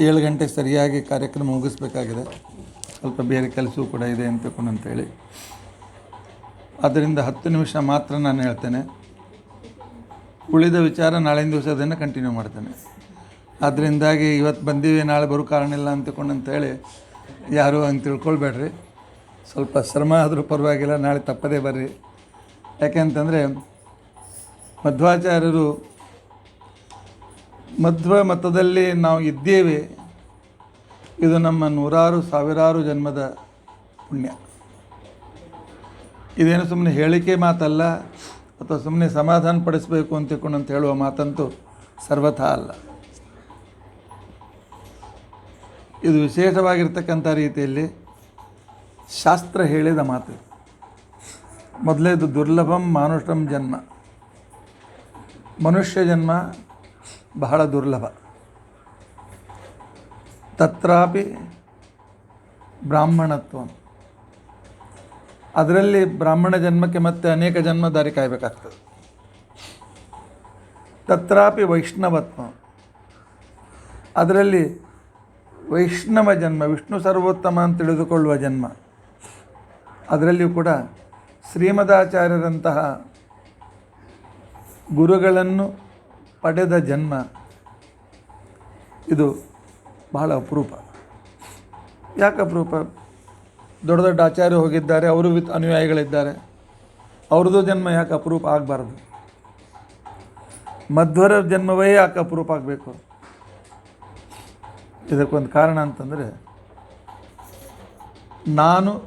ಏಳು ಗಂಟೆಗೆ ಸರಿಯಾಗಿ ಕಾರ್ಯಕ್ರಮ ಮುಗಿಸ್ಬೇಕಾಗಿದೆ. ಸ್ವಲ್ಪ ಬೇರೆ ಕೆಲಸವೂ ಕೂಡ ಇದೆ ಅಂತ ಅಂತೇಳಿ ಅದರಿಂದ ಹತ್ತು ನಿಮಿಷ ಮಾತ್ರ ನಾನು ಹೇಳ್ತೇನೆ. ಉಳಿದ ವಿಚಾರ ನಾಳೆಯಿಂದ ದಿವಸ ಅದನ್ನು ಕಂಟಿನ್ಯೂ ಮಾಡ್ತೇನೆ. ಅದರಿಂದಾಗಿ ಇವತ್ತು ಬಂದೀವಿ, ನಾಳೆ ಬರೋ ಕಾರಣ ಇಲ್ಲ ಅಂತೇಳಿ ಯಾರೂ ಹಂಗೆ ತಿಳ್ಕೊಳ್ಬೇಡ್ರಿ. ಸ್ವಲ್ಪ ಶ್ರಮ ಆದರೂ ಪರವಾಗಿಲ್ಲ, ನಾಳೆ ತಪ್ಪದೇ ಬರ್ರಿ. ಯಾಕೆಂತಂದರೆ ಮಧ್ವಾಚಾರ್ಯರು ಮಧ್ವ ಮತದಲ್ಲಿ ನಾವು ಇದ್ದೇವೆ. ಇದು ನಮ್ಮ ನೂರಾರು, ಸಾವಿರಾರು ಜನ್ಮದ ಪುಣ್ಯ. ಇದೇನು ಸುಮ್ಮನೆ ಹೇಳಿಕೆ ಮಾತಲ್ಲ, ಅಥವಾ ಸುಮ್ಮನೆ ಸಮಾಧಾನ ಪಡಿಸಬೇಕು ಅಂತ ಅಂತ ಹೇಳುವ ಮಾತಂತೂ ಸರ್ವಥಾ ಅಲ್ಲ. ಇದು ವಿಶೇಷವಾಗಿರ್ತಕ್ಕಂಥ ರೀತಿಯಲ್ಲಿ ಶಾಸ್ತ್ರ ಹೇಳಿದ ಮಾತು. ಮೊದಲೇದು ದುರ್ಲಭಂ ಮಾನುಷಂ ಜನ್ಮ. ಮನುಷ್ಯ ಜನ್ಮ ಬಹಳ ದುರ್ಲಭ. ತತ್ರಾಪಿ ಬ್ರಾಹ್ಮಣತ್ವ. ಅದರಲ್ಲಿ ಬ್ರಾಹ್ಮಣ ಜನ್ಮಕ್ಕೆ ಮತ್ತೆ ಅನೇಕ ಜನ್ಮ ದಾರಿ ಕಾಯಬೇಕಾಗ್ತದೆ. ತತ್ರಾಪಿ ವೈಷ್ಣವತ್ವ. ಅದರಲ್ಲಿ ವೈಷ್ಣವ ಜನ್ಮ, ವಿಷ್ಣು ಸರ್ವೋತ್ತಮ ಅಂತ ತಿಳಿದುಕೊಳ್ಳುವ ಜನ್ಮ. ಅದರಲ್ಲಿಯೂ ಕೂಡ ಶ್ರೀಮದಾಚಾರ್ಯರಂತಹ ಗುರುಗಳನ್ನು ಪಡೆದ ಜನ್ಮ, ಇದು ಬಹಳ ಅಪರೂಪ. ಯಾಕೆ ಅಪರೂಪ? ದೊಡ್ಡ ದೊಡ್ಡ ಆಚಾರ್ಯ ಹೋಗಿದ್ದಾರೆ, ಅವರು ವಿತ್ ಅನುಯಾಯಿಗಳಿದ್ದಾರೆ. ಅವ್ರದ್ದು ಜನ್ಮ ಯಾಕೆ ಅಪರೂಪ ಆಗಬಾರ್ದು? ಮಧ್ವರ ಜನ್ಮವೇ ಯಾಕೆ ಅಪರೂಪ ಆಗಬೇಕು? ಇದಕ್ಕೊಂದು ಕಾರಣ ಅಂತಂದರೆ, ನಾನು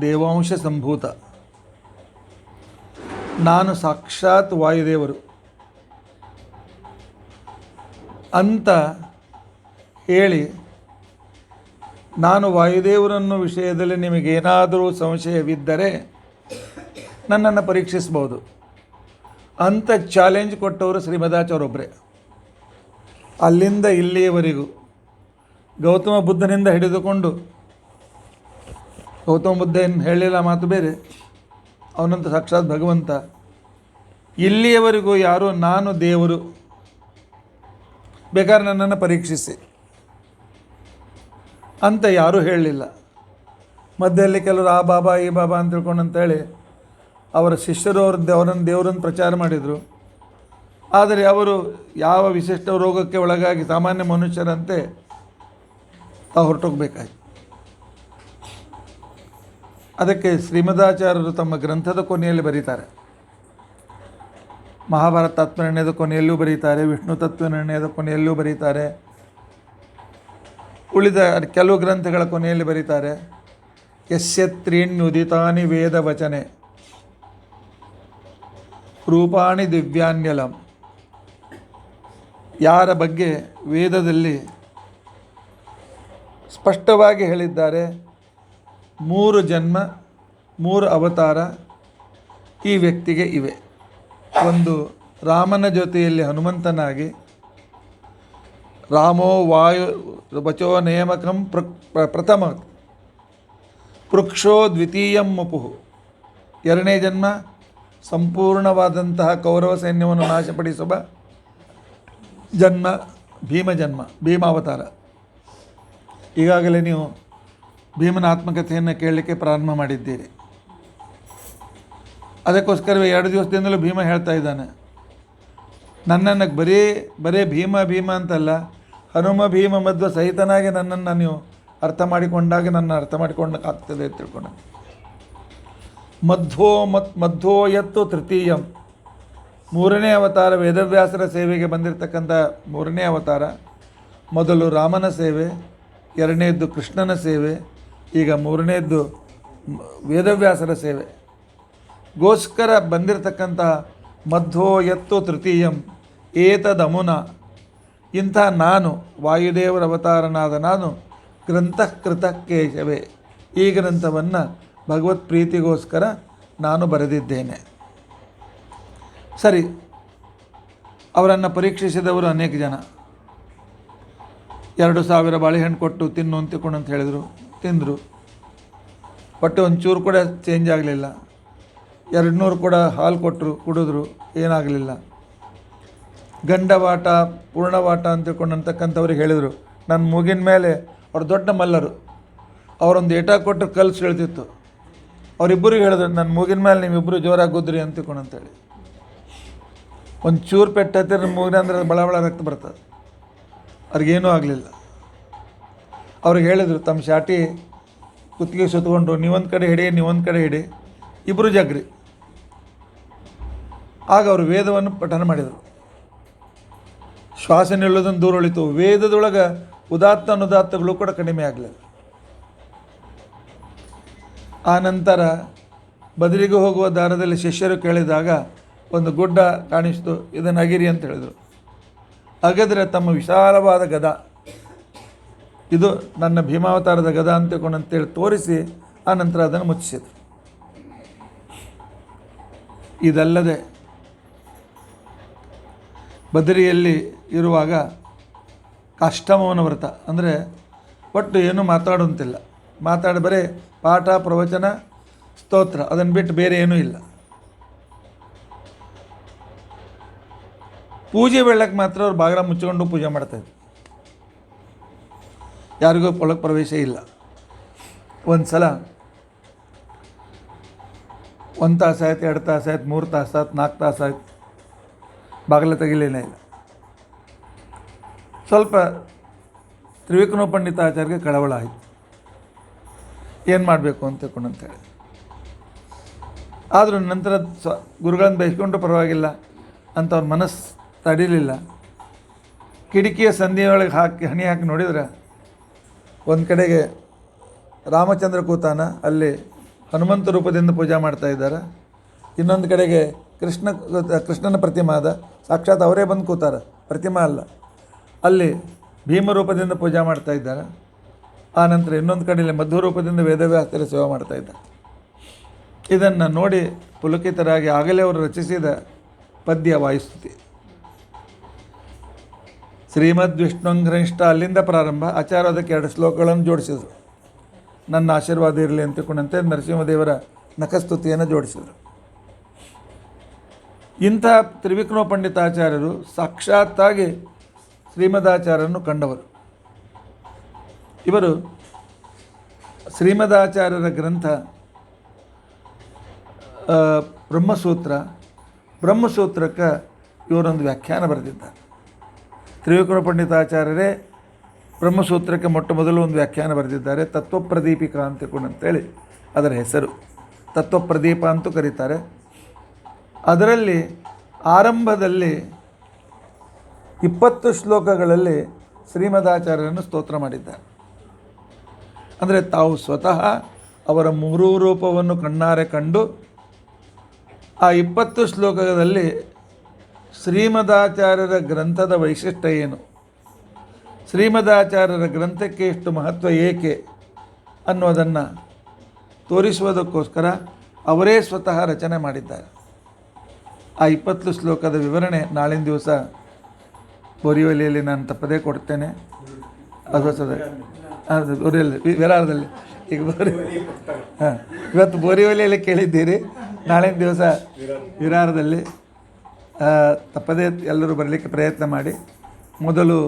ದೇವಾಂಶ ಸಂಭೂತ. ನಾನು ಸಾಕ್ಷಾತ್ ವಾಯುದೇವರು. ಅಂತ ಹೇಳಿ ನಾನು ವಾಯುದೇವರನ್ನು ವಿಷಯದಲ್ಲಿ ನಿಮಗೇನಾದರೂ ಸಂಶಯವಿದ್ದರೆ ನನ್ನನ್ನು ಪರೀಕ್ಷಿಸ್ಬೋದು ಅಂತ ಚಾಲೆಂಜ್ ಕೊಟ್ಟವರು ಶ್ರೀಮದಾಚಾರ್ಯೊಬ್ಬರೇ ಅಲ್ಲಿಂದ ಇಲ್ಲಿಯವರೆಗೂ ಗೌತಮ ಬುದ್ಧನಿಂದ ಹಿಡಿದುಕೊಂಡು ಗೌತಮ ಬುದ್ಧ ಏನು ಹೇಳಿಲ್ಲ ಮಾತು ಬೇರೆ. ಅವನಂತ ಸಾಕ್ಷಾತ್ ಭಗವಂತ. ಇಲ್ಲಿಯವರೆಗೂ ಯಾರೋ ನಾನು ದೇವರು ಬೇಕಾದ್ರೆ ನನ್ನನ್ನು ಪರೀಕ್ಷಿಸಿ ಅಂತ ಯಾರೂ ಹೇಳಲಿಲ್ಲ. ಮಧ್ಯದಲ್ಲಿ ಕೆಲವರು ಆ ಬಾಬಾ, ಈ ಬಾಬಾ ಅಂತ ತಿಳ್ಕೊಂಡು ಅಂತೇಳಿ ಅವರ ಶಿಷ್ಯರು ಅವ್ರ ಅವರನ್ನು ದೇವರನ್ನು ಪ್ರಚಾರ ಮಾಡಿದರು. ಆದರೆ ಅವರು ಯಾವ ವಿಶಿಷ್ಟ ರೋಗಕ್ಕೆ ಒಳಗಾಗಿ ಸಾಮಾನ್ಯ ಮನುಷ್ಯರಂತೆ ತಾವು ಹೊರಟೋಗ್ಬೇಕಾಯ್ತು. ಅದಕ್ಕೆ ಶ್ರೀಮದಾಚಾರ್ಯರು ತಮ್ಮ ಗ್ರಂಥದ ಕೊನೆಯಲ್ಲಿ ಬರೀತಾರೆ. ಮಹಾಭಾರತ ತತ್ವನಿರ್ಣಯದ ಕೊನೆಯಲ್ಲೂ ಬರೀತಾರೆ, ವಿಷ್ಣು ತತ್ವನಿರ್ಣಯದ ಕೊನೆಯಲ್ಲೂ ಬರೀತಾರೆ. ಉಳಿದ ಕೆಲವು ಗ್ರಂಥಗಳ ಕೊನೆಯಲ್ಲಿ ಬರೀತಾರೆ ಯಸ್ಯ ತ್ರೀಣ್ಯುದಿತಾನಿ ವೇದ ವಚನೆ ರೂಪಾಣಿ ದಿವ್ಯಾನ್ಯಲಂ. ಯಾರ ಬಗ್ಗೆ ವೇದದಲ್ಲಿ ಸ್ಪಷ್ಟವಾಗಿ ಹೇಳಿದ್ದಾರೆ, ಮೂರು ಜನ್ಮ, ಮೂರು ಅವತಾರ ಈ ವ್ಯಕ್ತಿಗೆ ಇವೆ. ಒಂದು ರಾಮನ ಜೊತೆಯಲ್ಲಿ ಹನುಮಂತನಾಗಿ, ರಾಮೋ ವಾಯು ವಚೋ ನೇಮಕಂ ಪ್ರ, ಪ್ರ- ಪ್ರಥಮ ಪೃಕ್ಷೋ ದ್ವಿತೀಯಂ ಮುಪುಹು ಎರಡನೇ ಜನ್ಮ, ಸಂಪೂರ್ಣವಾದಂತಹ ಕೌರವ ಸೈನ್ಯವನ್ನು ನಾಶಪಡಿಸುವ ಜನ್ಮ, ಭೀಮ ಜನ್ಮ, ಭೀಮಾವತಾರ. ಈಗಾಗಲೇ ನೀವು ಭೀಮನ ಆತ್ಮಕಥೆಯನ್ನು ಕೇಳಲಿಕ್ಕೆ ಪ್ರಾರಂಭ ಮಾಡಿದ್ದೀರಿ. ಅದಕ್ಕೋಸ್ಕರವೇ ಎರಡು ದಿವಸದಿಂದಲೂ ಭೀಮ ಹೇಳ್ತಾ ಇದ್ದಾನೆ. ನನ್ನನ್ನು ಬರೀ ಬರೀ ಭೀಮ ಭೀಮ ಅಂತಲ್ಲ, ಹನುಮ, ಭೀಮ, ಮಧ್ವ ಸಹಿತನಾಗಿ ನನ್ನನ್ನು ನೀವು ಅರ್ಥ ಮಾಡಿಕೊಂಡಾಗ ನನ್ನ ಅರ್ಥ ಮಾಡಿಕೊಂಡಾಗ್ತದೆ ಅಂತ ತಿಳ್ಕೊಂಡ. ಮಧ್ವೋ ಮತ್, ಮಧ್ವೋ ಎತ್ತು ತೃತೀಯಂ. ಮೂರನೇ ಅವತಾರ ವೇದವ್ಯಾಸರ ಸೇವೆಗೆ ಬಂದಿರತಕ್ಕಂಥ ಮೂರನೇ ಅವತಾರ, ಮೊದಲು ರಾಮನ ಸೇವೆ, ಎರಡನೇದ್ದು ಕೃಷ್ಣನ ಸೇವೆ, ಈಗ ಮೂರನೇದ್ದು ವೇದವ್ಯಾಸರ ಸೇವೆ. ಗೋಸ್ಕರ ಬಂದಿರತಕ್ಕಂಥ ಮಧ್ವೋ ಎತ್ತೋ ತೃತೀಯಂ ಏತದಮುನ. ಇಂಥ ನಾನು, ವಾಯುದೇವರ ಅವತಾರನಾದ ನಾನು ಗ್ರಂಥಕೃತ ಕೇಶವೇ ಈ ಗ್ರಂಥವನ್ನು ಭಗವತ್ ಪ್ರೀತಿಗೋಸ್ಕರ ನಾನು ಬರೆದಿದ್ದೇನೆ. ಸರಿ, ಅವರನ್ನು ಪರೀಕ್ಷಿಸಿದವರು ಅನೇಕ ಜನ. ಎರಡು ಸಾವಿರ ಬಾಳೆಹಣ್ಣು ಕೊಟ್ಟು ತಿನ್ನು ಅಂತ ಹೇಳಿದರು, ತಿಂದರು. ಒಟ್ಟು ಒಂಚೂರು ಕೂಡ ಚೇಂಜ್ ಆಗಲಿಲ್ಲ. ಎರಡು ನೂರು ಕೂಡ ಹಾಲು ಕೊಟ್ಟರು ಕುಡಿದ್ರು, ಏನಾಗಲಿಲ್ಲ. ಗಂಡವಾಟ, ಪೂರ್ಣವಾಟ ಅಂತ ತಿಳ್ಕೊಂಡಂತಕ್ಕಂಥವ್ರಿಗೆ ಹೇಳಿದರು. ನನ್ನ ಮೂಗಿನ ಮೇಲೆ ಅವ್ರು ದೊಡ್ಡ ಮಲ್ಲರು. ಅವರೊಂದು ಏಟ ಕೊಟ್ಟು ಕಲ್ಲು ಹೇಳ್ತಿತ್ತು. ಅವರಿಬ್ಬರಿಗೆ ಹೇಳಿದ್ರು ನನ್ನ ಮೂಗಿನ ಮೇಲೆ ನೀವಿಬ್ಬರು ಜೋರಾಗಿ ಗುದ್ರಿ ಅಂತ ತಿಳ್ಕೊಂಡಂತೇಳಿ ಒಂದು ಚೂರು ಪೆಟ್ಟು ಹತ್ತಿರ ಮೂಗಿನ ಅಂದರೆ ಬಳ ಬಳ ರಕ್ತ ಬರ್ತದೆ. ಅವ್ರಿಗೇನೂ ಆಗಲಿಲ್ಲ. ಅವ್ರಿಗೆ ಹೇಳಿದರು ತಮ್ಮ ಶಾಟಿ ಕುತ್ತಿಗೆ ಸುತ್ತಕೊಂಡು ನೀವೊಂದು ಕಡೆ ಹಿಡಿ, ನೀವೊಂದು ಕಡೆ ಹಿಡಿ ಇಬ್ಬರು ಜಗ್ರಿ. ಆಗ ಅವರು ವೇದವನ್ನು ಪಠನ ಮಾಡಿದರು. ಶ್ವಾಸ ನಿಲ್ಲೋದನ್ನು ದೂರ ಉಳಿತು. ವೇದದೊಳಗೆ ಉದಾತ್ತ ಅನುದಾತ್ತಗಳು ಕೂಡ ಕಡಿಮೆ ಆಗಲಿಲ್ಲ. ಆ ನಂತರ ಹೋಗುವ ದಾರದಲ್ಲಿ ಶಿಷ್ಯರು ಕೇಳಿದಾಗ ಒಂದು ಗುಡ್ಡ ಕಾಣಿಸ್ತು. ಇದನ್ನು ಅಗಿರಿ ಅಂತ ಹೇಳಿದರು. ಅಗದ್ರೆ ತಮ್ಮ ವಿಶಾಲವಾದ ಗದ. ಇದು ನನ್ನ ಭೀಮಾವತಾರದ ಗದ ಅಂತ ಅಂತೇಳಿ ತೋರಿಸಿ ಆ ನಂತರ ಅದನ್ನು ಮುಚ್ಚಿಸಿದರು. ಇದಲ್ಲದೆ ಬದರಿಯಲ್ಲಿ ಇರುವಾಗ ಕಾಷ್ಟಮವನ ವ್ರತ. ಅಂದರೆ ಒಟ್ಟು ಏನೂ ಮಾತಾಡುವಂತಿಲ್ಲ. ಮಾತಾಡಿ ಬರೀ ಪಾಠ, ಪ್ರವಚನ, ಸ್ತೋತ್ರ. ಅದನ್ನು ಬಿಟ್ಟು ಬೇರೆ ಏನೂ ಇಲ್ಲ. ಪೂಜೆ ಬೆಳಕ್ಕೆ ಮಾತ್ರ ಅವ್ರು ಬಾಗಿಲ ಮುಚ್ಚಿಕೊಂಡು ಪೂಜೆ ಮಾಡ್ತಾಯಿದ್ರು ಯಾರಿಗೂ ಒಳಗೆ ಪ್ರವೇಶ ಇಲ್ಲ. ಒಂದು ಸಲ ಒಂದು ತಾಸು ಆಯ್ತು ಎರಡು ತಾಸು ಆಯ್ತು ಮೂರು ತಾಸು ಆಯ್ತು ನಾಲ್ಕು ತಾಸು ಆಯ್ತು ಬಾಗಿಲ ತೆಗಿಲೇನೇ ಇಲ್ಲ. ಸ್ವಲ್ಪ ತ್ರಿವಿಕ್ರಮ ಪಂಡಿತಾಚಾರ್ಯಗೆ ಕಳವಳ ಆಯಿತು. ಏನು ಮಾಡಬೇಕು ಅಂತ ತಿಳ್ಕೊಂಡಂತೇಳಿ ಆದರೂ ನಂತರ ಸ್ವ ಗುರುಗಳನ್ನು ಬಯಸ್ಕೊಂಡು ಪರವಾಗಿಲ್ಲ ಅಂತ ಅವ್ರ ಮನಸ್ಸು ತಡಿಲಿಲ್ಲ. ಕಿಟಕಿಯ ಸಂಧಿಯೊಳಗೆ ಹಾಕಿ, ಹಣಿ ಹಾಕಿ ನೋಡಿದ್ರೆ ಒಂದು ಕಡೆಗೆ ರಾಮಚಂದ್ರ ಕೂತಾನ, ಅಲ್ಲಿ ಹನುಮಂತ ರೂಪದಿಂದ ಪೂಜೆ ಮಾಡ್ತಾ ಇದ್ದಾರೆ. ಇನ್ನೊಂದು ಕಡೆಗೆ ಕೃಷ್ಣ, ಕೃಷ್ಣನ ಪ್ರತಿಮಾ ಅದ. ಸಾಕ್ಷಾತ್ ಅವರೇ ಬಂದು ಕೂತಾರೆ. ಪ್ರತಿಮಾ ಅಲ್ಲ. ಅಲ್ಲಿ ಭೀಮ ರೂಪದಿಂದ ಪೂಜೆ ಮಾಡ್ತಾ ಇದ್ದಾರೆ. ಆ ನಂತರ ಇನ್ನೊಂದು ಕಡೆಯಲ್ಲಿ ಮಧ್ವ ರೂಪದಿಂದ ವೇದವ್ಯಾಸರ ಸೇವೆ ಮಾಡ್ತಾ ಇದ್ದಾರೆ. ಇದನ್ನು ನೋಡಿ ಪುಲಕಿತರಾಗಿ ಆಗಲೇ ಅವರು ರಚಿಸಿದ ಪದ್ಯ ವಾಯುಸ್ತುತಿ. ಶ್ರೀಮದ್ ವಿಷ್ಣುಂಗ್ರನಿಷ್ಠ ಅಲ್ಲಿಂದ ಪ್ರಾರಂಭ. ಆಚಾರ ಅದಕ್ಕೆ ಎರಡು ಶ್ಲೋಕಗಳನ್ನು ಜೋಡಿಸಿದರು. ನನ್ನ ಆಶೀರ್ವಾದ ಇರಲಿ ಅಂತ ನರಸಿಂಹದೇವರ ನಖಸ್ತುತಿಯನ್ನು ಜೋಡಿಸಿದರು. ಇಂಥ ತ್ರಿವಿಕ್ರಮ ಪಂಡಿತಾಚಾರ್ಯರು ಸಾಕ್ಷಾತ್ತಾಗಿ ಶ್ರೀಮದಾಚಾರ್ಯರನ್ನು ಕಂಡವರು. ಇವರು ಶ್ರೀಮದಾಚಾರ್ಯರ ಗ್ರಂಥ ಬ್ರಹ್ಮಸೂತ್ರ, ಬ್ರಹ್ಮಸೂತ್ರಕ್ಕೆ ಇವರೊಂದು ವ್ಯಾಖ್ಯಾನ ಬರೆದಿದ್ದಾರೆ. ತ್ರಿವಿಕ್ರಮ ಪಂಡಿತಾಚಾರ್ಯರೇ ಬ್ರಹ್ಮಸೂತ್ರಕ್ಕೆ ಮೊಟ್ಟ ಮೊದಲು ಒಂದು ವ್ಯಾಖ್ಯಾನ ಬರೆದಿದ್ದಾರೆ. ತತ್ವಪ್ರದೀಪಿಕಾ ಅಂತ ಅಂತೇಳಿ ಅದರ ಹೆಸರು. ತತ್ವಪ್ರದೀಪ ಅಂತೂ ಕರೀತಾರೆ. ಅದರಲ್ಲಿ ಆರಂಭದಲ್ಲಿ ಇಪ್ಪತ್ತು ಶ್ಲೋಕಗಳಲ್ಲಿ ಶ್ರೀಮದಾಚಾರ್ಯರನ್ನು ಸ್ತೋತ್ರ ಮಾಡಿದ್ದಾರೆ. ಅಂದರೆ ತಾವು ಸ್ವತಃ ಅವರ ಮೂರೂ ರೂಪವನ್ನು ಕಣ್ಣಾರೆ ಕಂಡು ಆ ಇಪ್ಪತ್ತು ಶ್ಲೋಕದಲ್ಲಿ ಶ್ರೀಮದಾಚಾರ್ಯರ ಗ್ರಂಥದ ವೈಶಿಷ್ಟ್ಯ ಏನು? ಶ್ರೀಮದಾಚಾರ್ಯರ ಗ್ರಂಥಕ್ಕೆ ಎಷ್ಟು ಮಹತ್ವ ಏಕೆ ಅನ್ನೋದನ್ನು ತೋರಿಸುವುದಕ್ಕೋಸ್ಕರ ಅವರೇ ಸ್ವತಃ ರಚನೆ ಮಾಡಿದ್ದಾರೆ. ಆ ಇಪ್ಪತ್ತು ಶ್ಲೋಕದ ವಿವರಣೆ ನಾಳಿನ ದಿವಸ ಬೋರಿವಲಿಯಲ್ಲಿ ನಾನು ತಪ್ಪದೇ ಕೊಡ್ತೇನೆ. ಅದು ಅದು ಬೋರಿವಲಿ ವಿರಾರದಲ್ಲಿ ಈಗ ಬೋರಿ, ಹಾಂ, ಇವತ್ತು ಬೋರಿವಲಿಯಲ್ಲಿ ಕೇಳಿದ್ದೀರಿ. ನಾಳಿನ ದಿವಸ ವಿರಾರದಲ್ಲಿ ತಪ್ಪದೇ ಎಲ್ಲರೂ ಬರಲಿಕ್ಕೆ ಪ್ರಯತ್ನ ಮಾಡಿ. ಮೊದಲು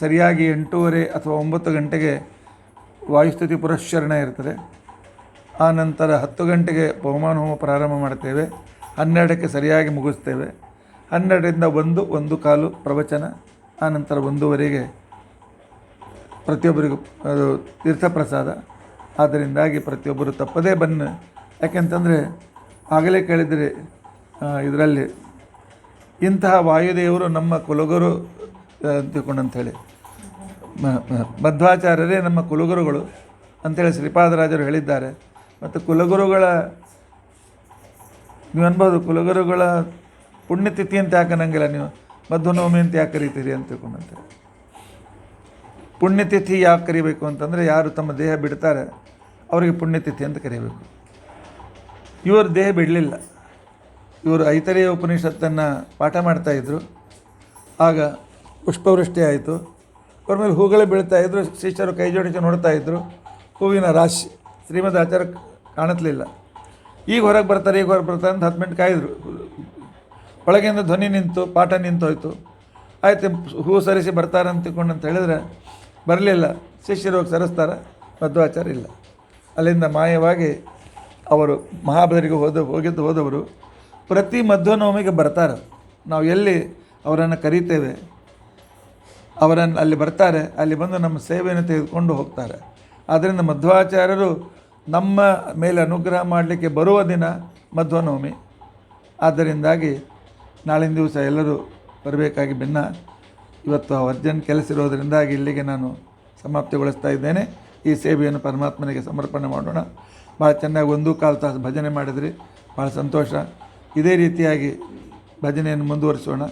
ಸರಿಯಾಗಿ ಎಂಟೂವರೆ ಅಥವಾ ಒಂಬತ್ತು ಗಂಟೆಗೆ ವಾಯುಸ್ತುತಿ ಪುರಶ್ಚರಣ ಇರ್ತದೆ. ಆ ನಂತರ ಹತ್ತು ಗಂಟೆಗೆ ಬಹುಮಾನ ಹೋಮ ಪ್ರಾರಂಭ ಮಾಡ್ತೇವೆ. ಹನ್ನೆರಡಕ್ಕೆ ಸರಿಯಾಗಿ ಮುಗಿಸ್ತೇವೆ. ಹನ್ನೆರಡರಿಂದ ಒಂದು ಒಂದು ಕಾಲು ಪ್ರವಚನ, ಆನಂತರ ನಂತರ ಒಂದೂವರೆಗೆ ಪ್ರತಿಯೊಬ್ಬರಿಗೂ ಅದು ತೀರ್ಥಪ್ರಸಾದ. ಆದ್ದರಿಂದಾಗಿ ಪ್ರತಿಯೊಬ್ಬರು ತಪ್ಪದೇ ಬನ್ನಿ. ಯಾಕೆಂತಂದರೆ, ಆಗಲೇ ಕೇಳಿದರೆ ಇದರಲ್ಲಿ ಇಂತಹ ವಾಯುದೇವರು ನಮ್ಮ ಕುಲಗುರು ಅಂಥೇಳಿ ಮಧ್ವಾಚಾರ್ಯರೇ ನಮ್ಮ ಕುಲಗುರುಗಳು ಅಂಥೇಳಿ ಶ್ರೀಪಾದರಾಜರು ಹೇಳಿದ್ದಾರೆ. ಮತ್ತು ಕುಲಗುರುಗಳ ನೀವು ಅನ್ಬೋದು, ಕುಲಗುರುಗಳ ಪುಣ್ಯತಿಥಿ ಅಂತ ಯಾಕೆ ಅನ್ನಂಗಿಲ್ಲ ನೀವು? ಮಧ್ವನವಮಿ ಅಂತ ಯಾಕೆ ಕರಿತೀರಿ ಅಂತ ತಿಳ್ಕೊಂಡಂತೆ. ಪುಣ್ಯತಿಥಿ ಯಾಕೆ ಕರಿಬೇಕು ಅಂತಂದರೆ ಯಾರು ತಮ್ಮ ದೇಹ ಬಿಡ್ತಾರೆ, ಅವರಿಗೆ ಪುಣ್ಯತಿಥಿ ಅಂತ ಕರಿಬೇಕು. ಇವರು ದೇಹ ಬಿಡಲಿಲ್ಲ. ಇವರು ಐತರೆಯ ಉಪನಿಷತ್ತನ್ನು ಪಾಠ ಮಾಡ್ತಾಯಿದ್ರು ಆಗ ಪುಷ್ಪವೃಷ್ಟಿ ಆಯಿತು. ಅವ್ರ ಮೇಲೆ ಹೂಗಳೇ ಬೀಳ್ತಾಯಿದ್ರು ಶಿಷ್ಯರು ಕೈ ಜೋಡಿಸಿ ಇದ್ದರು ಹೂವಿನ ರಾಶಿ ಶ್ರೀಮದ್ ಆಚಾರ ಕಾಣತ್ಲಿಲ್ಲ. ಈಗ ಹೊರಗೆ ಬರ್ತಾರೆ, ಈಗ ಹೊರಗೆ ಬರ್ತಾರೆ ಅಂತ ಹತ್ತು ಮಿನಿಟ್ ಕಾಯಿದ್ರು. ಒಳಗಿಂದ ಧ್ವನಿ ನಿಂತು, ಪಾಠ ನಿಂತೋಯ್ತು. ಆಯ್ತು, ಹೂ ಸರಿಸಿ ಬರ್ತಾರೆ ಅಂತ ತಿಳ್ಕೊಂಡು ಅಂತ ಹೇಳಿದ್ರೆ ಬರಲಿಲ್ಲ. ಶಿಷ್ಯರು ಹೋಗಿ ಸರಿಸ್ತಾರೆ, ಮಧ್ವಾಚಾರ ಇಲ್ಲ. ಅಲ್ಲಿಂದ ಮಾಯವಾಗಿ ಅವರು ಮಹಾಬಲರಿಗೆ ಹೋದ, ಹೋಗಿದ್ದು ಹೋದವರು ಪ್ರತಿ ಮಧ್ವನವಮಿಗೆ ಬರ್ತಾರೆ. ನಾವು ಎಲ್ಲಿ ಅವರನ್ನು ಕರೀತೇವೆ, ಅವರನ್ನು ಅಲ್ಲಿ ಬರ್ತಾರೆ, ಅಲ್ಲಿ ಬಂದು ನಮ್ಮ ಸೇವೆಯನ್ನು ತೆಗೆದುಕೊಂಡು ಹೋಗ್ತಾರೆ. ಆದ್ದರಿಂದ ಮಧ್ವಾಚಾರ್ಯರು ನಮ್ಮ ಮೇಲೆ ಅನುಗ್ರಹ ಮಾಡಲಿಕ್ಕೆ ಬರುವ ದಿನ ಮಧ್ವನವಮಿ. ಆದ್ದರಿಂದಾಗಿ ನಾಳಿನ ದಿವಸ ಎಲ್ಲರೂ ಬರಬೇಕಾಗಿ ಭಿನ್ನ ಇವತ್ತು ಅರ್ಜೆಂಟ್ ಕೆಲಸ ಇರೋದರಿಂದಾಗಿ ಇಲ್ಲಿಗೆ ನಾನು ಸಮಾಪ್ತಿಗೊಳಿಸ್ತಾ ಇದ್ದೇನೆ. ಈ ಸೇವೆಯನ್ನು ಪರಮಾತ್ಮನಿಗೆ ಸಮರ್ಪಣೆ ಮಾಡೋಣ. ಭಾಳ ಚೆನ್ನಾಗಿ ಒಂದು ಕಾಲು ತಾಸು ಭಜನೆ ಮಾಡಿದ್ರಿ. ಭಾಳ ಸಂತೋಷ. ಇದೇ ರೀತಿಯಾಗಿ ಭಜನೆಯನ್ನು ಮುಂದುವರಿಸೋಣ.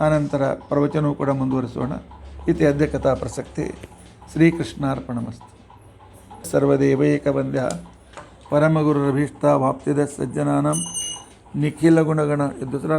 ಆನಂತರ ಪ್ರವಚನವೂ ಕೂಡ ಮುಂದುವರಿಸೋಣ. ಇತಿ ಅಧ್ಯಕ್ಷತಾ ಕಥಾ ಪ್ರಸಕ್ತಿ. ಶ್ರೀಕೃಷ್ಣಾರ್ಪಣಮಸ್ತು. सर्वदेवैकवन्द्यः परमगुरुरभीष्टा भाप्तिदः निखिलगुणगण दुसरा